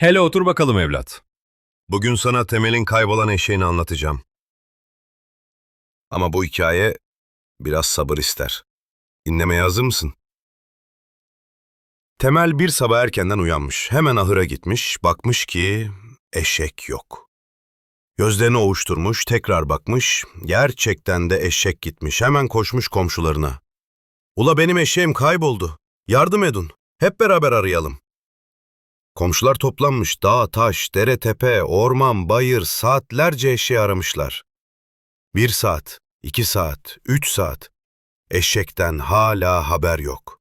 Hele otur bakalım evlat. Bugün sana Temel'in kaybolan eşeğini anlatacağım. Ama bu hikaye biraz sabır ister. Dinlemeye hazır mısın? Temel bir sabah erkenden uyanmış. Hemen ahıra gitmiş, bakmış ki eşek yok. Gözlerini ovuşturmuş, tekrar bakmış. Gerçekten de eşek gitmiş. Hemen koşmuş komşularına. Ula benim eşeğim kayboldu. Yardım edin. Hep beraber arayalım. Komşular toplanmış dağ, taş, dere, tepe, orman, bayır saatlerce eşeği aramışlar. Bir saat, iki saat, üç saat. Eşekten hala haber yok.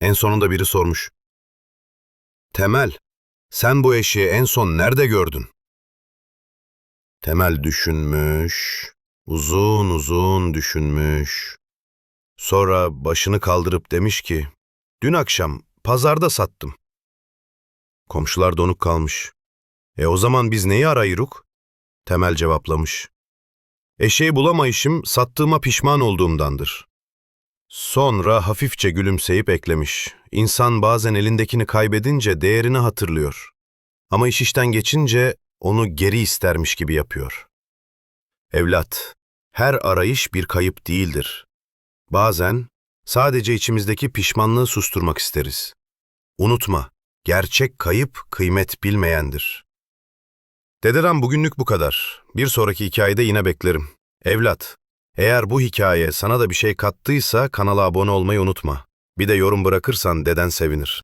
En sonunda biri sormuş. Temel, sen bu eşeği en son nerede gördün? Temel düşünmüş, uzun uzun düşünmüş. Sonra başını kaldırıp demiş ki, dün akşam pazarda sattım. Komşular donuk kalmış. E o zaman biz neyi arayıruk? Temel cevaplamış. Eşeği bulamayışım sattığıma pişman olduğumdandır. Sonra hafifçe gülümseyip eklemiş. İnsan bazen elindekini kaybedince değerini hatırlıyor. Ama iş işten geçince onu geri istermiş gibi yapıyor. Evlat, her arayış bir kayıp değildir. Bazen sadece içimizdeki pişmanlığı susturmak isteriz. Unutma, gerçek kayıp kıymet bilmeyendir. Dededen bugünlük bu kadar. Bir sonraki hikayede yine beklerim. Evlat, eğer bu hikaye sana da bir şey kattıysa kanala abone olmayı unutma. Bir de yorum bırakırsan deden sevinir.